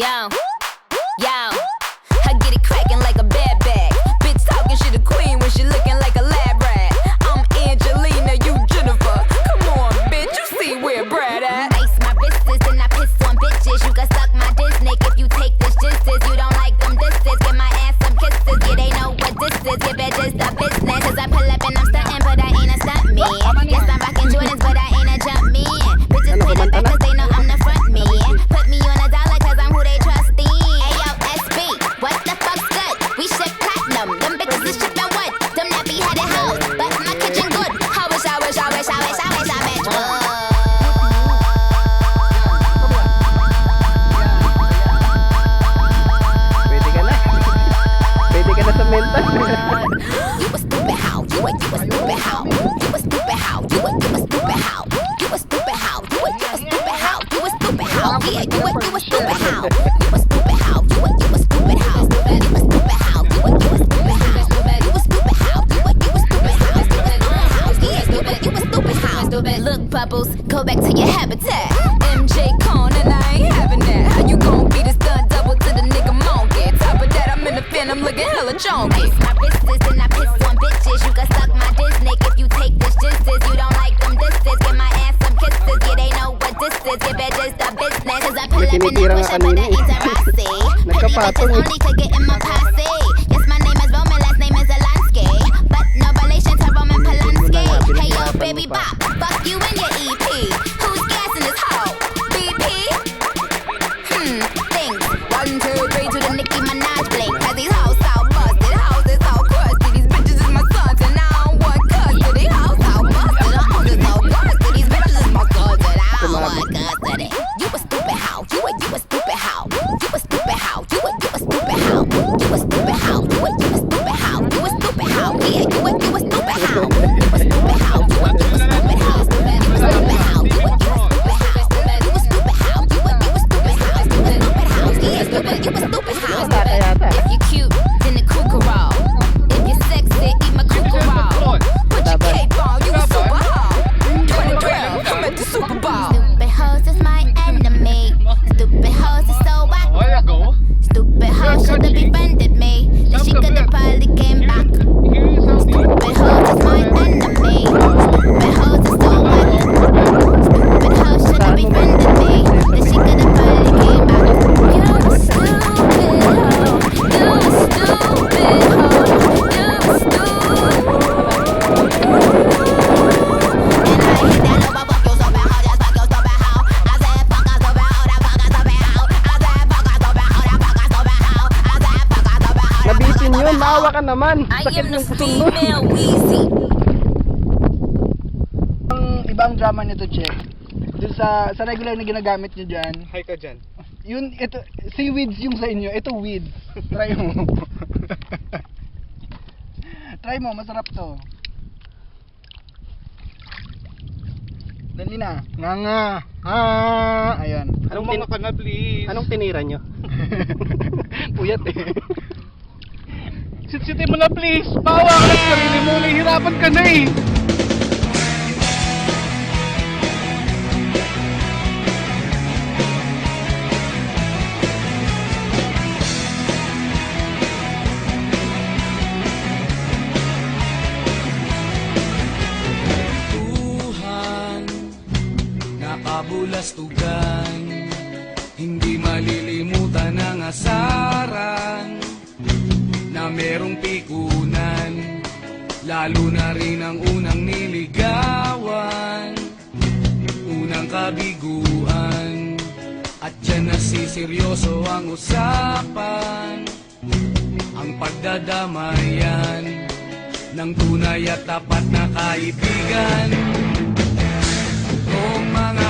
Yo. yeah, you a, you a stupid how. You a stupid how. You a, you a stupid how. You a stupid how. You a, you a stupid how. You a stupid how. You a, you a stupid how. You a stupid a, stupid how. Stupid. Look, Bubbles, go back to your habitat. MJ Cone and I ain't having that. You gon' be the stunt double the nigga monkey? Top of that, I'm in the fin, I'm looking hella junky. kanina eh. Nagkapatong eh. could have defended me. Then she could have probably came Ay, maawa ka naman. I Sakit am the yung mo. Ang ibang drama nito, Che. Dun sa, sa regular na ginagamit nyo dyan, Hi ka dyan. yun, ito, seaweeds yung sa inyo, ito weeds. Try mo. Try mo, masarap to. Dali na. Nga nga. Ah, ayun. Anong Anong, tin- ka na, please. anong tinira nyo? Puyat eh. Sitsitin mo na please! Bawa ka ng sarili mo! Nahihirapan ka na eh! Bulas tugan merong pikunan Lalo na rin ang unang niligawan. Unang kabiguan At dyan na siseryoso ang usapan. Ang pagdadamayan Ng tunay at tapat na kaibigan. Kung mga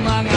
Kung mga